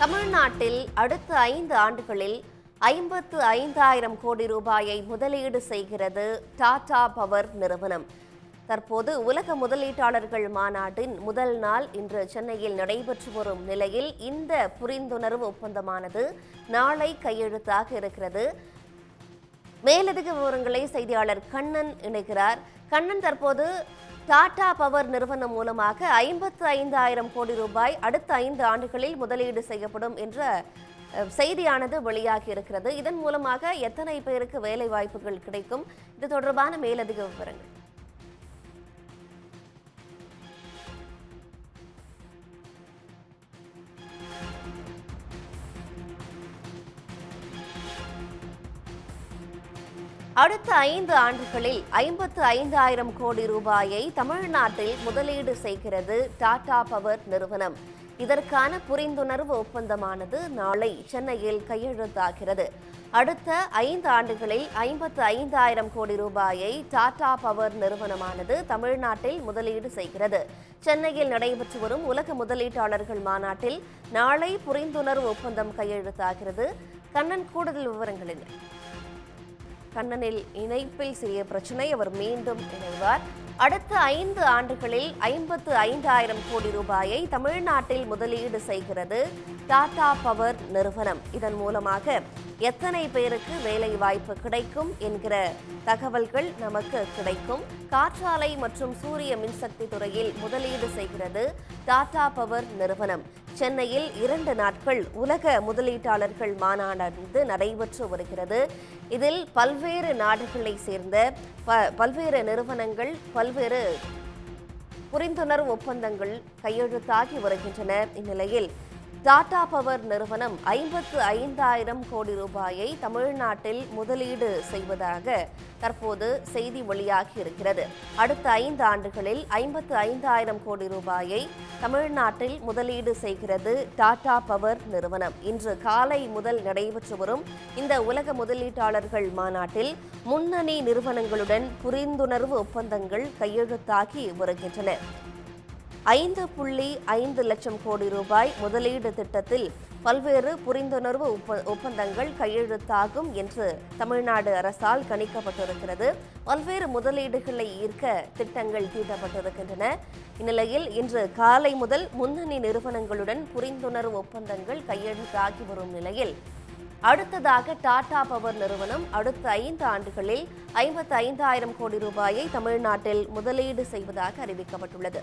தமிழ்நாட்டில் அடுத்த ஐந்து ஆண்டுகளில் ஐம்பத்து ஐந்தாயிரம் கோடி ரூபாயை முதலீடு செய்கிறது டாடா பவர் நிறுவனம். தற்போது உலக முதலீட்டாளர்கள் மாநாட்டின் முதல் நாள் இன்று சென்னையில் நடைபெற்று வரும் நிலையில் இந்த புரிந்துணர்வு ஒப்பந்தமானது நாளை கையெழுத்தாக இருக்கிறது. மேலதிக விவரங்களை செய்தியாளர் கண்ணன் இணைக்கிறார் கண்ணன் தற்போது டாடா பவர் நிறுவனம் மூலமாக ஐம்பத்து ஐந்தாயிரம் கோடி ரூபாய் அடுத்த ஐந்து ஆண்டுகளில் முதலீடு செய்யப்படும் என்ற செய்தியானது வெளியாகி இருக்கிறது. இதன் மூலமாக எத்தனை பேருக்கு வேலை வாய்ப்புகள் கிடைக்கும்? இது தொடர்பான மேலதிக விவரங்கள். அடுத்த ஐந்து ஆண்டுகளில் ஐம்பத்து ஐந்தாயிரம் கோடி ரூபாயை தமிழ்நாட்டில் முதலீடு செய்கிறது டாடா பவர் நிறுவனம். இதற்கான புரிந்துணர்வு ஒப்பந்தமானது நாளை சென்னையில் கையெழுத்தாகிறது. அடுத்த ஐந்து ஆண்டுகளில் ஐம்பத்து ஐந்தாயிரம் கோடி ரூபாயை டாடா பவர் நிறுவனமானது தமிழ்நாட்டில் முதலீடு செய்கிறது. சென்னையில் நடைபெற்று வரும் உலக முதலீட்டாளர்கள் மாநாட்டில் நாளை புரிந்துணர்வு ஒப்பந்தம் கையெழுத்தாகிறது. கண்ணன் கூடுதல் விவரங்களில். கண்ணனில் இணைப்பில் சிறிய பிரச்சனை. அவர் மீண்டும் இணைவார். அடுத்த ஐந்து ஆண்டுகளில் ஐம்பத்து ஐந்தாயிரம் கோடி ரூபாயை தமிழ்நாட்டில் முதலீடு செய்கிறது டாடா பவர் நிறுவனம். இதன் மூலமாக எத்தனை பேருக்கு வேலை வாய்ப்பு கிடைக்கும் என்கிற தகவல்கள் நமக்கு கிடைக்கும். காற்றாலை மற்றும் சூரிய மின்சக்தி துறையில் முதலீடு செய்கிறது டாடா பவர் நிறுவனம். சென்னையில் இரண்டு நாட்கள் உலக முதலீட்டாளர்கள் மாநாடு நடைபெற்று வருகிறது. இதில் பல்வேறு நாடுகளை சேர்ந்த ப- பல்வேறு நிறுவனங்கள் பல்வேறு புரிந்துணர்வு ஒப்பந்தங்கள் கையெழுத்தாகி வருகின்றன. இந்நிலையில் டாடா பவர் நிறுவனம் ஐம்பத்து ஐந்தாயிரம் கோடி ரூபாயை தமிழ்நாட்டில் முதலீடு செய்வதாக தற்போது செய்தி வெளியாகி இருக்கிறது. அடுத்த ஐந்து ஆண்டுகளில் ஐம்பத்து ஐந்தாயிரம் கோடி ரூபாயை தமிழ்நாட்டில் முதலீடு செய்கிறது டாடா பவர் நிறுவனம். இன்று காலை முதல் நடைபெற்று வரும் இந்த உலக முதலீட்டாளர்கள் மாநாட்டில் முன்னணி நிறுவனங்களுடன் புரிந்துணர்வு ஒப்பந்தங்கள் கையெழுத்தாகி வருகின்றன. ஐந்து புள்ளி ஐந்து லட்சம் கோடி ரூபாய் முதலீடு திட்டத்தில் பல்வேறு புரிந்துணர்வு ஒப்ப- ஒப்பந்தங்கள் கையெழுத்தாகும் என்று தமிழ்நாடு அரசால் கணிக்கப்பட்டிருக்கிறது. பல்வேறு முதலீடுகளை ஈர்க்க திட்டங்கள் தீட்டப்பட்டிருக்கின்றன. இந்நிலையில் இன்று காலை முதல் முன்னணி நிறுவனங்களுடன் புரிந்துணர்வு ஒப்பந்தங்கள் கையெழுத்தாகி வரும் நிலையில் அடுத்ததாக டாடா பவர் நிறுவனம் அடுத்த ஐந்து ஆண்டுகளில் ஐம்பத்து ஐந்தாயிரம் கோடி ரூபாயை தமிழ்நாட்டில் முதலீடு செய்வதாக அறிவிக்கப்பட்டுள்ளது.